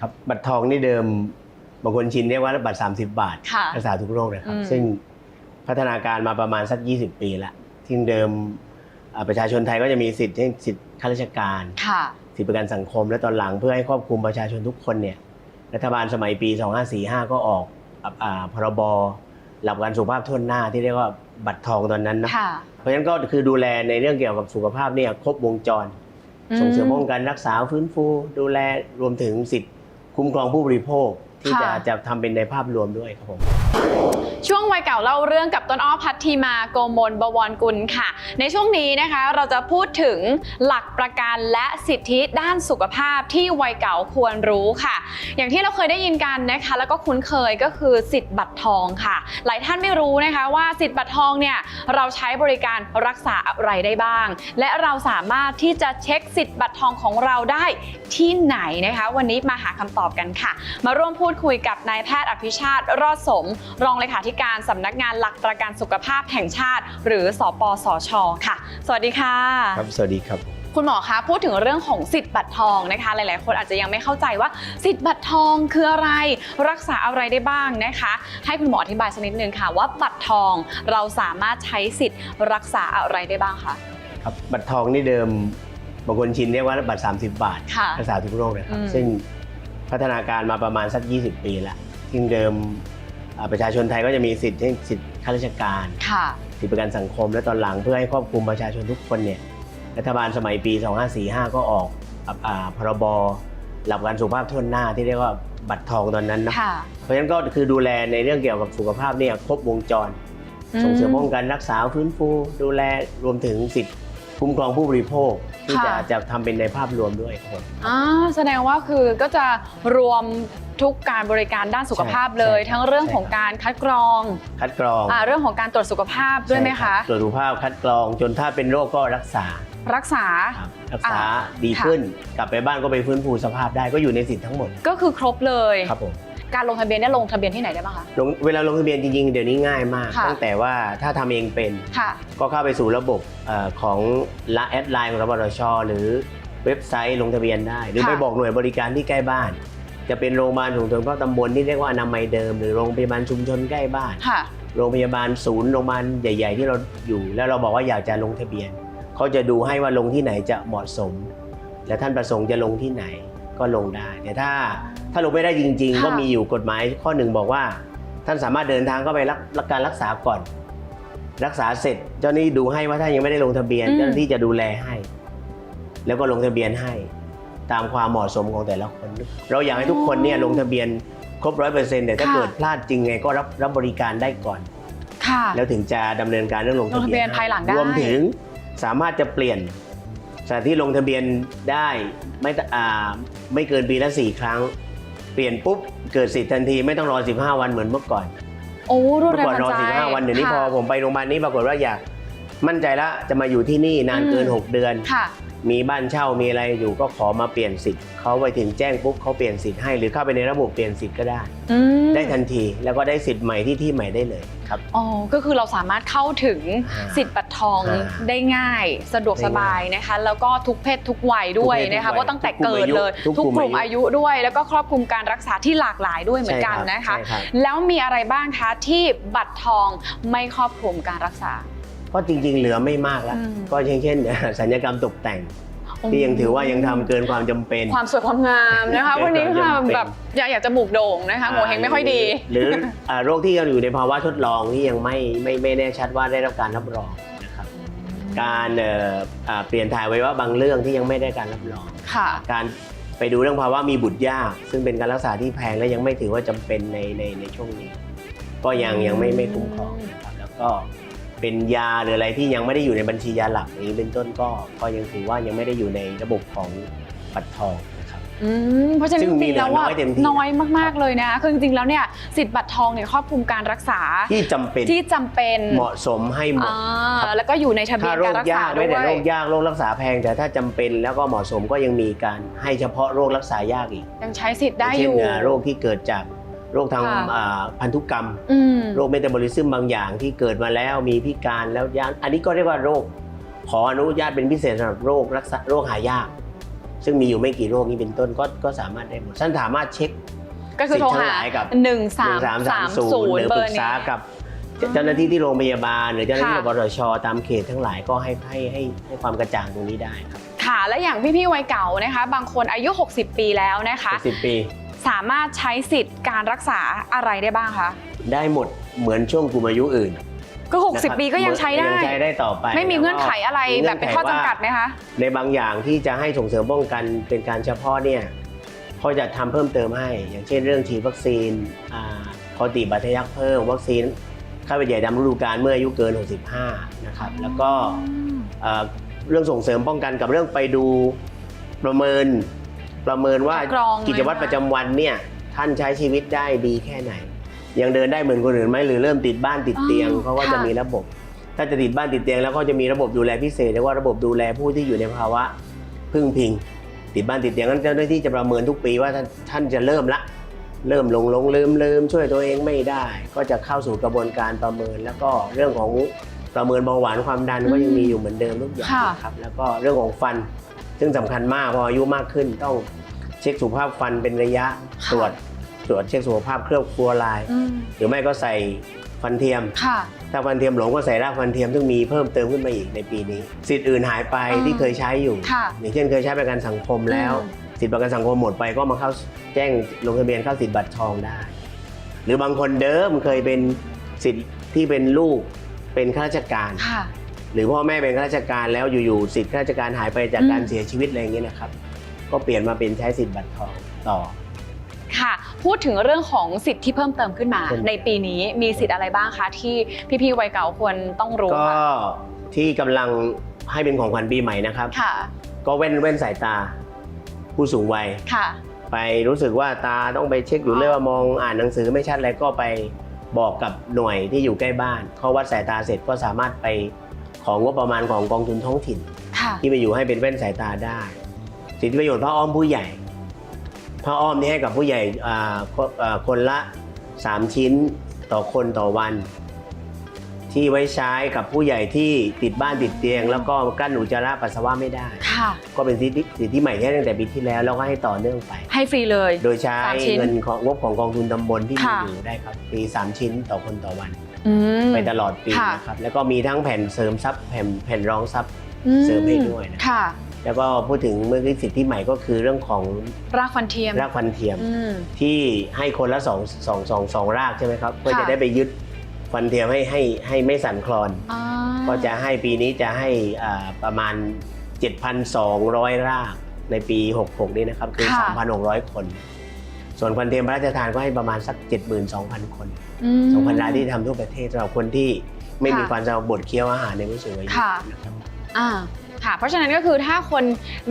ครับบัตรทองนี่เดิมบางคนชินเรียกว่าบัตร 30 บาทค่ะรักษาทุกโรคนะครับ อืม ซึ่งพัฒนาการมาประมาณสัก 20 ปีละที่เดิมอ่าประชาชนไทยก็จะมีสิทธิ์เช่นสิทธิ์ข้าราชการ ค่ะ สิทธิประกันสังคมและตอนหลังเพื่อให้ครอบคลุมประชาชนทุกคนเนี่ยรัฐบาลสมัยปี 2545 ก็ออกอ่าอ่าพรบหลักประกันสุขภาพทั่วหน้าที่เรียกว่าบัตรทองตอนนั้นนะค่ะเพราะฉะนั้นก็คือดูแลในเรื่องเกี่ยวกับสุขภาพเนี่ยครบวงจร ส่งเสริมป้องกันรักษาฟื้นฟู ดูแลรวมถึงสิทธิ์ คุ้มครองผู้บริโภคที่จะค่ะ จะทำเป็นในภาพรวมด้วยครับผม ช่วงวัยเก่าเล่าเรื่องกับต้นอ้อพัทธีมาโกมลบวรกุลค่ะ ในช่วงนี้นะคะเราจะพูดถึงหลักประกันและสิทธิด้านสุขภาพที่วัยเก่าควรรู้ค่ะ อย่างที่เราเคยได้ยินกันนะคะ แล้วก็คุ้นเคยก็คือสิทธิ์บัตรทองค่ะ หลายท่านไม่รู้นะคะว่าสิทธิ์บัตรทองเนี่ยเราใช้บริการรักษาอะไรได้บ้าง และเราสามารถที่จะเช็คสิทธิ์บัตรทองของเราได้ที่ไหนนะคะ วันนี้มาหาคำตอบกันค่ะ มาร่วมพูดคุยกับนายแพทย์อภิชาติรอดสมรองเลขาธิการสำนักงานหลักประกันสุขภาพแห่งชาติ หรือสปสช ค่ะ สวัสดีค่ะ ครับ สวัสดีครับ คุณหมอคะพูดถึงเรื่องของสิทธิ์บัตรทองนะคะ หลาย ๆ คนอาจจะยังไม่เข้าใจว่าสิทธิ์บัตรทองคืออะไร รักษาอะไรได้บ้างนะคะ ให้คุณหมออธิบายสักนิดนึงค่ะ ว่าบัตรทองเราสามารถใช้สิทธิ์รักษาอะไรได้บ้างคะครับบัตรทองนี่เดิมบางคนชินเรียกว่าบัตร 30 บาทค่ะรักษาทุกโรคนะครับอืมซึ่งพัฒนาการมาประมาณสัก 20 ปีละที่เดิมอ่า ประชาชนไทยก็จะมีสิทธิ์เช่นสิทธิ์ข้าราชการค่ะสิทธิประกันสังคมและตอนหลังเพื่อให้ครอบคลุมประชาชนทุกคนเนี่ยรัฐบาลสมัยปี 2545 ก็ออกอ่าอ่าพรบหลักประกันสุขภาพทั่วหน้าที่เรียกว่าบัตรทองตอนนั้นนะค่ะเพราะฉะนั้นก็คือดูแลในเรื่องเกี่ยวกับสุขภาพเนี่ยครบวงจร ส่งเสริมป้องกันรักษาฟื้นฟู ดูแลรวมถึงสิทธิ์ คุ้มครองผู้บริโภคที่จะค่ะ จะทำเป็นในภาพรวมด้วยครับผม อ่าแสดงว่าคือก็จะรวมทุกการบริการด้านสุขภาพเลย ใช่ทั้งเรื่องใช่ของครับ การคัดกรองคัดกรองอ่าเรื่องของการตรวจสุขภาพด้วยไหมใช่คะรับตรวจสุขภาพคัดกรองจนถ้าเป็นโรคก็รักษารักษา ครับรักษาอ่าดีค่ะ ขึ้น กลับไปบ้านก็ไปฟื้นฟูสภาพได้ก็อยู่ในสิทธิ์ทั้งหมดก็คือครบเลย ครับผม การลงทะเบียนเนี่ยลงทะเบียนที่ไหนได้บ้างคะ ลงเวลาลงทะเบียนจริงๆ เดี๋ยวนี้ง่ายมาก ค่ะ ตั้งแต่ว่าถ้าทำเองเป็น ค่ะ ก็เข้าไปสู่ระบบเอ่อของละแอดไลน์ของรบชหรือเว็บไซต์ลงทะเบียนได้ หรือค่ะ ไปบอกหน่วยบริการที่ใกล้บ้าน จะเป็นโรงพยาบาลส่งเสริมสุขภาพตำบลที่เรียกว่าอนามัยเดิม หรือโรงพยาบาลชุมชนใกล้บ้าน ค่ะ โรงพยาบาลศูนย์โรงพยาบาลใหญ่ ๆ ที่เราอยู่ แล้วเราบอกว่าอยากจะลงทะเบียนเขาจะดูให้ว่าลงที่ไหนจะเหมาะสม และท่านประสงค์จะลงที่ไหน ก็ลงได้แต่ถ้าถ้าลงไม่ได้จริงๆค่ะก็มีอยู่กฎหมายข้อหนึ่งบอกว่า ท่านสามารถเดินทางเข้าไปรับรับการรักษาก่อน รักษาเสร็จ เจ้าหน้าที่ดูให้ว่าถ้ายังไม่ได้ลงทะเบียนอืมเจ้าหน้าที่จะดูแลให้ แล้วก็ลงทะเบียนให้ ตามความเหมาะสมของแต่ละคน เราอยากให้ทุกคนเนี่ยลงทะเบียนครบร้อยเปอร์เซ็นต์แต่ถ้าเกิดพลาดจริงไงก็รับรับบริการได้ก่อนค่ะแล้วถึงจะดำเนินการเรื่องลงทะลงทะเบีเบียยนนภายหลังได้รวมถึงสามารถจะเปลี่ยน สถานที่ลงทะเบียนได้ไม่ตอ่าไม่เกินปีละสี่ครั้ง เปลี่ยนปุ๊บเกิดสิทธิ์ทันทีไม่ต้องรอ 15 วันเหมือนเมื่อก่อน โอ้รวดเมื่อเร็วก่อนทันรอใจ15 วันเดี๋ยวนี้พอค่ะผมไปโรงพยาบาลนี้ปรากฏว่าอยากมั่นใจแล้วจะมาอยู่ที่นี่นานเกินอืม6เดือนค่ะ มีบ้านเช่ามีอะไรอยู่ก็ขอมาเปลี่ยนสิทธิ์เขาไปถึงแจ้งปุ๊บเขาเปลี่ยนสิทธิ์ให้หรือเข้าไปในระบบเปลี่ยนสิทธิ์ก็ได้ อืมได้ทันทีแล้วก็ได้สิทธิ์ใหม่ที่ที่ใหม่ได้เลยครับ อ๋อก็คือเราสามารถเข้าถึงอ่าสิทธิ์บัตรทองอ่าได้ง่าย สะดวกสบายนะคะ แล้วก็ทุกเพศทุกวัยด้วยทุกเพศนะคะทุกวัยว่าตั้งแต่เกิดเลย ทุทุกกกกลุ่ลุ่มมอาอายุยุด้วย แล้วก็ครอบคลุมการรักษาที่หลากหลายด้วยเหมือนกันใช่รับนะคะ ใช่รับ แล้วมีอะไรบ้างคะที่บัตรทองไม่ครอบคลุมการรักษา ก็จริง ๆ เหลือไม่มากแล้วอืมก็เช่นเช่นสัญญกรรมตกแต่งที่ยังถือว่ายังทำเกินความจำเป็น ความสวยความงามนะคะเกินวันนี้ค่ะความจำเป็นแบบอยากอยากจะมูกโด่งนะคะหัวเฮงไม่ค่อยดี หรือหรืออ่าโรคที่ยังอยู่ในภาวะทดลองที่ยังไม่ไม่ไม่แน่ชัดว่าได้รับการรับรองนะครับการเอ่ออ่าเปลี่ยนถ่ายไว้ว่าบางเรื่องที่ยังไม่ได้การรับรองค่ะการไปดูเรื่องภาวะมีบุตรยาก ซึ่งเป็นการรักษาที่แพงและยังไม่ถือว่าจำเป็นในในในช่วงนี้ ก็ยังยังไม่ไม่คุ้มครองนะครับแล้วก็ เป็นยาหรืออะไรที่ยังไม่ได้อยู่ในบัญชียาหลักอย่างนี้เป็นต้นก็ก็ยังถือว่ายังไม่ได้อยู่ในระบบของบัตรทองนะครับ อืมเพราะฉะนั้นซึ่จงมีริงๆแล้วว่าเหลือน้อยเต็มที่ น้อยมากๆเลยนะคือจริงๆแล้วเนี่ยสิทธิ์บัตรทองเนี่ยครอบคลุมการรักษาที่จำเป็นที่จำเป็นเหมาะสมให้หมดอ่าครับ แล้วก็อยู่ในทะเบียถ้านโรการครักษายากด้วไม่ยแต่โรคยากโรครักษาแพง แต่ถ้าจำเป็นแล้วก็เหมาะสมก็ยังมีการให้เฉพาะโรครักษายากอีกยังใช้สิทธิ์ได้เช่อนยู่อ่าโรคที่เกิดจาก โรคทางค่ะอ่าพันธุกรรมอืมโรคเมตาบอลิซึมบางอย่างที่เกิดมาแล้วมีพิการแล้วยากอันนี้ก็เรียกว่าโรค ขออนุญาตเป็นพิเศษสำหรับโรครักษาโรคหายาก ซึ่งมีอยู่ไม่กี่โรคนี้เป็นต้นก็ก็สามารถได้หมดท่านสามารถเช็คก็คือโทรสิทธิ์ทั้หางหลายกับหนึ่งสาม1330สามศูนหรืย์อเบปอรึร์กนี้ษากับเจ้าหน้าที่ที่โรงพยาบาล หรือเจ้าหน้าที่ค่ะบรชตามเขตทั้งหลายก็ให้ให้ให้ให้ความกระจ่างตรงนี้ได้ครับค่ะและอย่างพี่ๆวัยเก่านะคะ บางคนอายุ 60 ปีแล้วนะคะสิบปี สามารถใช้สิทธิ์การรักษาอะไรได้บ้างคะ ได้หมดเหมือนช่วงกลุ่มอายุอื่นก็ นะครับ60 ปีก็ยังใช้ได้ ยังใช้ได้ต่อไปไม่มีเงื่อนไขอะไรมีแบบเป็นข้อจำกัดไหมคะ ในบางอย่างที่จะให้ส่งเสริมป้องกันเป็นการเฉพาะเนี่ยเขาจะทำเพิ่มเติมให้ อย่างเช่นเรื่องฉีดวัคซีนอ่าปกติบัตรทะยักเพิ่มวัคซีนไข้หวัดใหญ่ดำฤดูกาลเมื่ออายุเกิน 65 นะครับ แล้วก็ เอ่อเรื่องส่งเสริมป้องกันกับเรื่องไปดูประเมิน ประเมินว่าคัดกรองกิจวัตรประจำวันเนี่ยท่านใช้ชีวิตได้ดีแค่ไหน ยังเดินได้เหมือนคนอื่นไหมหรือเริ่มติดบ้านติดเตียงอ๋อเขาก็จะค่ะ มีระบบ ถ้าจะติดบ้านติดเตียงแล้วก็จะมีระบบดูแลพิเศษเรียกว่าระบบดูแลผู้ที่อยู่ในภาวะพึ่งพิง ติดบ้านติดเตียงนั้นเจ้าหน้าที่จะประเมินทุกปีว่าท่านท่านจะเริ่มละ เริ่มหลงหลงลืมลืมช่วยตัวเองไม่ได้ ก็จะเข้าสู่กระบวนการประเมิน แล้วก็เรื่องของประเมินเบาหวานความดันก็ยังมีอยู่เหมือนเดิมทุกอย่างค่ะ นะครับแล้วก็เรื่องของฟัน ซึ่งสำคัญมากพออายุมากขึ้นต้องเช็คสุขภาพฟันเป็นระยะตรวจตรวจเช็คสุขภาพเคลือบฟลูออไรด์อืมหรือไม่ก็ใส่ฟันเทียมค่ะถ้าฟันเทียมหลงก็ใส่รากฟันเทียมซึ่งมีเพิ่มเติมขึ้นมาอีกในปีนี้ สิทธิ์อื่นหายไปอ่าที่เคยใช้อยู่ค่ะอย่างเช่นเคยใช้ประกันสังคมแล้วอืมสิทธิประกันสังคมหมดไปก็มาเข้าแจ้งลงทะเบียนเข้าสิทธิบัตรทองได้ หรือบางคนเดิมเคยเป็นสิทธิ์ที่เป็นลูกเป็นข้าราชการค่ะ หรือพ่อแม่เป็นข้าราชการแล้วอยู่ๆสิทธิข้าราชการหายไปจากการอืมเสียชีวิตอะไรอย่างเงี้ยนะครับ ก็เปลี่ยนมาเป็นใช้สิทธิบัตรทองต่อ ค่ะ พูดถึงเรื่องของสิทธิ์ที่เพิ่มเติมขึ้นมาเพิ่มในปีนี้มีสิทธิ์อะไรบ้างคะที่พี่ๆวัยเก่าควรต้องรู้ก็ค่ะที่กำลังให้เป็นของขวัญปีใหม่นะครับค่ะก็แว่นแว่นสายตา ผู้สูงวัยค่ะ ไปรู้สึกว่าตาต้องไปเช็คอยู่เรื่อยว่ามองอ่านหนังสือไม่ชัดอะไรก็ไปบอกกับหน่วยที่อยู่ใกล้บ้านเขาวัดสายตาเสร็จก็สามารถไป ของงบประมาณของกองทุนท้องถิ่นค่ะที่ไปอยู่ให้เป็นแว่นสายตาได้ สิทธิประโยชน์ผ้าอ้อมผู้ใหญ่ผ้าอ้อมนี่ให้กับผู้ใหญ่อ่าคนอ่าคนละ 3 ชิ้นต่อคนต่อวัน ที่ไว้ใช้กับผู้ใหญ่ที่ติดบ้านติดเตียง แล้วก็กลั้นอุจจาระปัสสาวะไม่ได้ค่ะก็เป็นสิทธิสิทธิใหม่ที่ให้ตั้งแต่ปีที่แล้วแล้วก็ให้ต่อเนื่องไป ให้ฟรีเลย โดยใช้สามชิ้นเงินของงบของกองทุนตำบลที่มีค่ะอยู่ได้ครับปี3 ชิ้นต่อคนต่อวัน อืม ไปตลอดปีค่ะ นะครับแล้วก็มีทั้งแผ่นเสริมซับแผ่นแผ่นรองซับอืเสริมให้ด้วยนะ ค่ะ แล้วก็พูดถึงเมื่อกี้สิทธิใหม่ก็คือเรื่องของรากฟันเทียมรากฟันเทียม อืม ที่ให้คนละสองสองสองสองรากใช่ไหมครับเพื่อค่ะจะได้ไปยึดฟันเทียมให้ให้ให้ไม่สั่นคลอน อ่าก็จะให้ปีนี้จะให้อ่าประมาณ 7,200 รากในปี 66 นี้นะครับ คือ ค่ะ 3,600 คน ส่วนฟันเทียมพระราชทานก็ให้ประมาณสัก 72,000 คนอืม2,000รายที่ทำทั่วประเทศสำหรับคนที่ไม่มีค่ะฟันสำหรับบดเคี้ยวอาหารในผู้สูงอายุค่ะนะครับอ่าค่ะเพราะฉะนั้นก็คือถ้าคน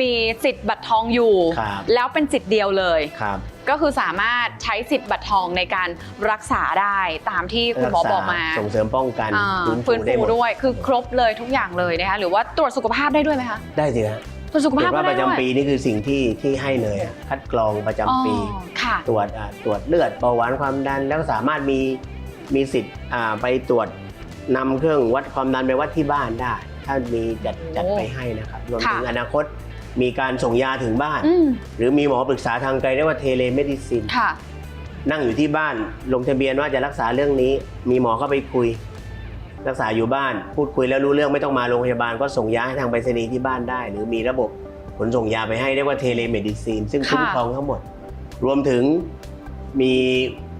มีสิทธิ์บัตรทองอยู่ครับแล้วเป็นสิทธิ์เดียวเลยครับก็คือสามารถใช้สิทธิ์บัตรทองในการรักษาได้ตามที่คุณหมอบอกมาส่งเสริมป้องกันอ่าฟื้นฟื้นฟูได้ฟูหมดด้วย คือครบเลยทุกอย่างเลยนะคะหรือว่าตรวจสุขภาพได้ด้วยไหมคะได้สิฮะ ตรวจสุขตรวภาพจว่าก็ปได้ระด้วยจำปีนี่คือสิ่งที่ที่ให้เลยอะคัดกรองประจำปี อ๋อค่ะ ตรวจอ่าตรวจเลือดเบาหวานความดันแล้วสามารถมีมีสิทธิ์อ่าไปตรวจนำเครื่องวัดความดันไปวัดที่บ้านได้ ถ้ามีจัดโอ้จัดไปให้นะครับรวมถึงค่ะ อนาคตมีการส่งยาถึงบ้าน อืมหรือมีหมอปรึกษาทางไกลเรียกว่าเทเลเมดิซิน ค่ะ นั่งอยู่ที่บ้านลงทะเบียนว่าจะรักษาเรื่องนี้ มีหมอเข้าไปคุย รักษาอยู่บ้าน พูดคุยแล้วรู้เรื่องไม่ต้องมาโรงพยาบาลก็ส่งยาให้ทางไปรษณีย์ที่บ้านได้ หรือมีระบบขนส่งยาไปให้เรียกว่าเทเลเมดิซีนซึ่งคุ้มค่ะครองทั้งหมด รวมถึงมี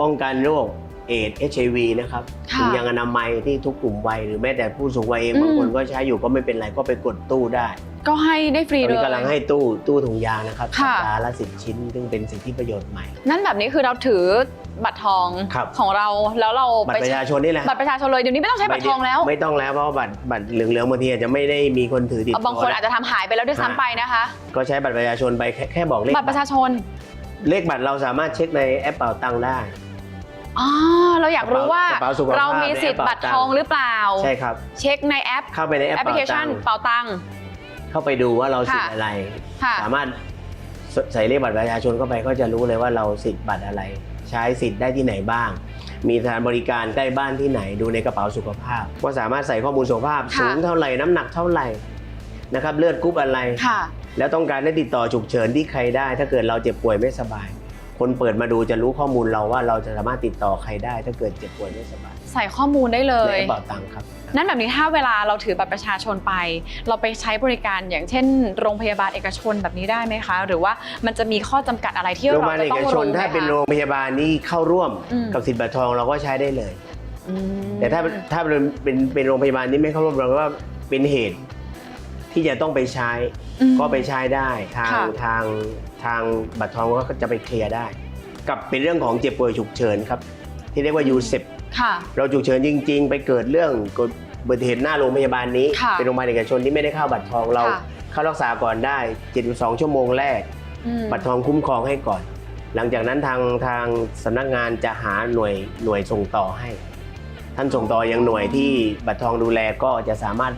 ป้องกันโรค เอดเอชไอวีนะครับค่ะถุงยางอนามัยที่ทุกกลุ่มวัยหรือแม้แต่ผู้สูงวัยเองอืมบางคนก็ใช้อยู่ก็ไม่เป็นไรก็ไปกดตู้ได้ ก็ให้ได้ฟรีตอนเลนี้ยกำลังให้ตู้ตู้ถุงยางนะครับค่ะสัปดาห์ละสิบชิ้น ซึ่งเป็นสิทธิประโยชน์ใหม่ นั่นแบบนี้คือเราถือบัตรทองครับของเราแล้วเราบัตไปรประชาชนนี่แหละบัตรประชาชนเลยเดี๋ยวนี้ไม่ต้องใช้บัตรทองแล้ว ไม่ต้องแล้วเพราะว่าบัตรบัตรเหลืองๆบางทีอาจจะไม่ได้มีคนถือติดเอาบางคนตัวอาจจะทำหายไปแล้วด้วยซ้ำไปนะคะ ก็ใช้บัตรประชาชนไปแค่แค่บอกเลขบัตรประชาชน เลขบัตรเราสามารถเช็คในแอปเป่าตังค์ได้ อ๋อเราอยากรู้ว่ากระเป๋าสุขภาพเรามีสิทธิ์บัตรทองหรือเปล่า ใช่ครับ เช็คในแอปเข้าไปในแอปแอปพลิเป่าเคตัชังนค์เป่าตังค์ เข้าไปดูว่าเราสิทธิ์ค่ะ อะไร ค่ะ สามารถใส่เลขบัตรประชาชนเข้าไปก็จะรู้เลยว่าเราสิทธิ์บัตรอะไร ใช้สิทธิ์ได้ที่ไหนบ้าง มีสถานบริการใกล้บ้านที่ไหนดูในกระเป๋าสุขภาพว่าสามารถใส่ข้อมูลสุขภาพค่ะ สูงเท่าไหร่น้ำหนักเท่าไหร่นะครับเลือดกรุ๊ปอะไร ค่ะ แล้วต้องการได้ติดต่อฉุกเฉินที่ใครได้ ถ้าเกิดเราเจ็บป่วยไม่สบาย คนเปิดมาดูจะรู้ข้อมูลเราว่าเราจะสามารถติดต่อใครได้ ถ้าเกิดเจ็บป่วยไม่สบายใส่ข้อมูลได้เลในย กระเป๋าตังค์ครับ นั่นแบบนี้ถ้าเวลาเราถือบัตรประชาชนไป เราไปใช้บริการอย่างเช่น โรงพยาบาลเอกชนแบบนี้ได้ไหมคะ หรือว่ามันจะมีข้อจำกัดอะไรที่โรงพเรายาบาลจะเอต้อกงชรู้นไหมถ้าเป็นคะโรงพยาบาลนี่เข้าร่วมอืม กับสิทธิ์บัตรทองเราก็ใช้ได้เลย อืมแต่ถ้าถ้าเป็นเป็นเป็นโรงพยาบาลที่ไม่เข้าร่วมเราก็ว่าเป็นเหตุ ที่จะต้องไปใช้อืมก็ไปใช้ได้ทางค่ะ ทางทางบัตรทองก็จะไปเคลียร์ได้ กับเป็นเรื่องของเจ็บป่วยฉุกเฉินครับ ที่เรียกว่ายูเซค่ะ เราฉุกเฉินจริง ๆ ไปเกิดเรื่องเกิดอุบัติเหตุหน้าโรงพยาบาลนี้ ค่ะเป็นโรงพยาบาลเอกชนที่ไม่ได้เข้าบัตรทองเราค่ะ เข้ารักษาก่อนได้ 72 ชั่วโมงแรก อืม บัตรทองคุ้มครองให้ก่อน หลังจากนั้นทางทางสำนักงานจะหาหน่วยหน่วยส่งต่อให้ ท่านส่งต่อยังหน่วยที่บัตรทองดูแลก็จะสามารถ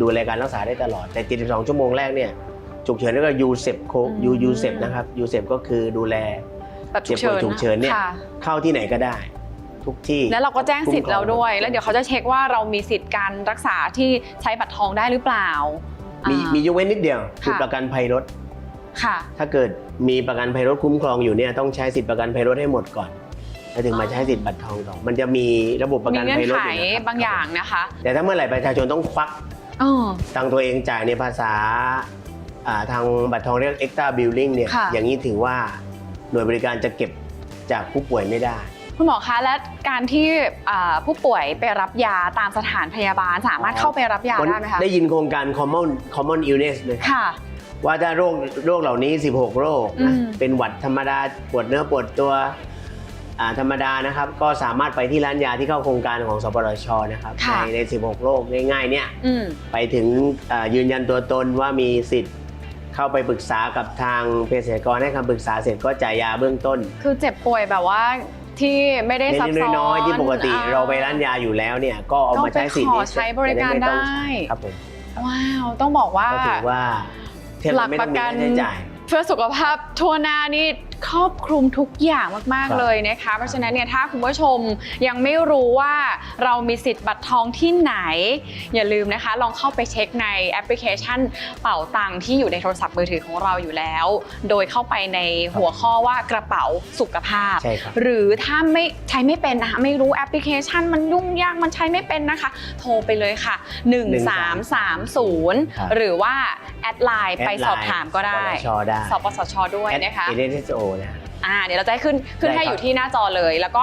ดูแลการรักษาได้ตลอด แต่ 72 ชั่วโมงแรกเนี่ยฉุกเฉินแล้วก็ยูเซปโคยูยูเซปนะครับยูเซปก็คือดูแลแบบฉุกเฉินเจ็บป่วยฉุกเฉินเนี่ยค่ะเข้าที่ไหนก็ได้ทุกที่ แล้วเราก็แจ้งสิทธิ์เราด้วยคุ้มครองแล้วเดี๋ยวเขาจะเช็คว่าเรามีสิทธิ์การรักษาที่ใช้บัตรทองได้หรือเปล่า มีอ่ามียกเว้นนิดเดียวคือค่ะประกันภัยรถค่ะ ถ้าเกิดมีประกันภัยรถคุ้มครองอยู่เนี่ยต้องใช้สิทธิประกันภัยรถให้หมดก่อนแล้วถึงมาใช้สิทธิ์บัตรทองต่อมันจะมีระบบประมีกันเงื่อภัยนรถไขอยู่นะครับบางอย่างนะคะ แต่ถ้าเมื่อไหร่ประชาชนต้องควักเออตังค์ตัวเองจ่ายในภาษาอ่าทางบัตรทองเรียก extra billing เนี่ย ค่ะ อย่างนี้ถือว่าหน่วยบริการจะเก็บจากผู้ป่วยไม่ได้ คุณหมอคะและการที่อ่าผู้ป่วยไปรับยาตามสถานพยาบาลสามารถเข้าไปรับยาได้ไหมคะ ได้ยินโครงการ common common illness ไหมครับค่ะ ว่าถ้าโรคโรคเหล่านี้ 16 โรคนะอืมเป็นหวัดธรรมดาปวดเนื้อปวดตัวอ่า ธรรมดานะครับก็สามารถไปที่ร้านยาที่เข้าโครงการของสปสชนะครับในใน 16 โรคง่ายๆเนี่ยอืม ไปถึงอ่ายืนยันตัวตนว่ามีสิทธิ์เข้าไปปรึกษากับทางเภสัชกรให้คำปรึกษาเสร็จก็จ่ายยาเบื้องต้นคือเจ็บป่วยแบบว่าที่ไม่ได้ซับเล็กซ้อนๆน้อยๆที่ปกติอ่เราไปร้านยาอยู่แล้วเนี่ยก็เอามาใช้สิทธิ์ก็ไปขอนี้ใช้บริการจะม่ต้องได้ครับผมว้าวต้องบอกว่า ก็ถือว่าเทียบหลักับกไม่ปต้องระมีกันค่าใช้จ่าย เพื่อสุขภาพทั่วหน้านี่ ครอบคลุมทุกอย่างมากครับๆเลยนะคะ เพราะฉะนั้นเนี่ยถ้าคุณผู้ชมยังไม่รู้ว่าเรามีสิทธิ์บัตรทองที่ไหน อย่าลืมนะคะ ลองเข้าไปเช็คในแอปพลิเคชันเป่าตังค์ที่อยู่ในโทรศัพท์มือถือของเราอยู่แล้ว โดยเข้าไปในหัวข้อว่ากระเป๋าสุขภาพ ใช่ครับ หรือถ้าไม่ใช้ไม่เป็นนะคะไม่รู้แอปพลิเคชันมันยุ่งยากมันใช้ไม่เป็นนะคะ โทรไปเลยค่ะ 1330 หรือว่าแอดไลน์ไปสอบถามก็ได้สปสชได้สปสชด้วยนะคะ เอเดนโอนะอ่าเดี๋ยวเราจะให้ขึ้นขึ้นได้ให้ครับอยู่ที่หน้าจอเลย แล้วก็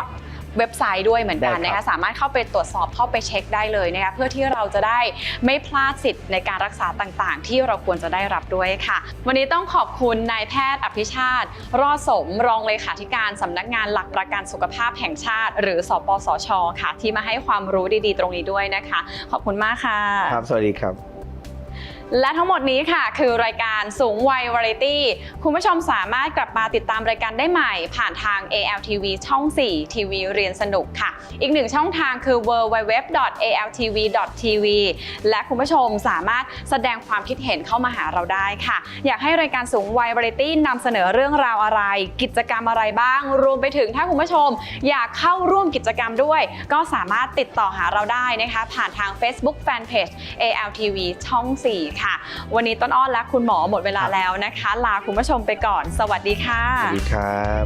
เว็บไซต์ด้วยเหมือนกันได้นะครัคะบ สามารถเข้าไปตรวจสอบเข้าไปเช็คได้เลยนะคะเพื่อที่เราจะได้ไม่พลาดสิทธิ์ในการรักษาต่างๆ ที่เราควรจะได้รับด้วยค่ะ วันนี้ต้องขอบคุณนายแพทย์อภิชาติ รอดสมรองเลขาธิการสำนักงานหลักประกันสุขภาพแห่งชาติ หรือสปสชค่ะ ที่มาให้ความรู้ดีๆ ตรงนี้ด้วยนะคะ ขอบคุณมากค่ะ ครับ สวัสดีครับ และทั้งหมดนี้ค่ะ คือรายการสูงวัยวาไรตี้ คุณผู้ชมสามารถกลับมาติดตามรายการได้ใหม่ ผ่านทาง ALTV ช่อง 4 ทีวีเรียนสนุกค่ะ อีกหนึ่งช่องทางคือ www.altv.tv และคุณผู้ชมสามารถแสดงความคิดเห็นเข้ามาหาเราได้ค่ะ อยากให้รายการสูงวัยวาไรตี้นำเสนอเรื่องราวอะไร กิจกรรมอะไรบ้าง รวมไปถึงถ้าคุณผู้ชม อยากเข้าร่วมกิจกรรมด้วย ก็สามารถติดต่อหาเราได้นะคะ ผ่านทาง Facebook Fanpage ALTV ช่อง 4ค่ะ วันนี้ต้นอ้อนและคุณหมอหมดเวลาแล้วนะคะ ลาคุณผู้ชมไปก่อน สวัสดีค่ะ สวัสดีครับ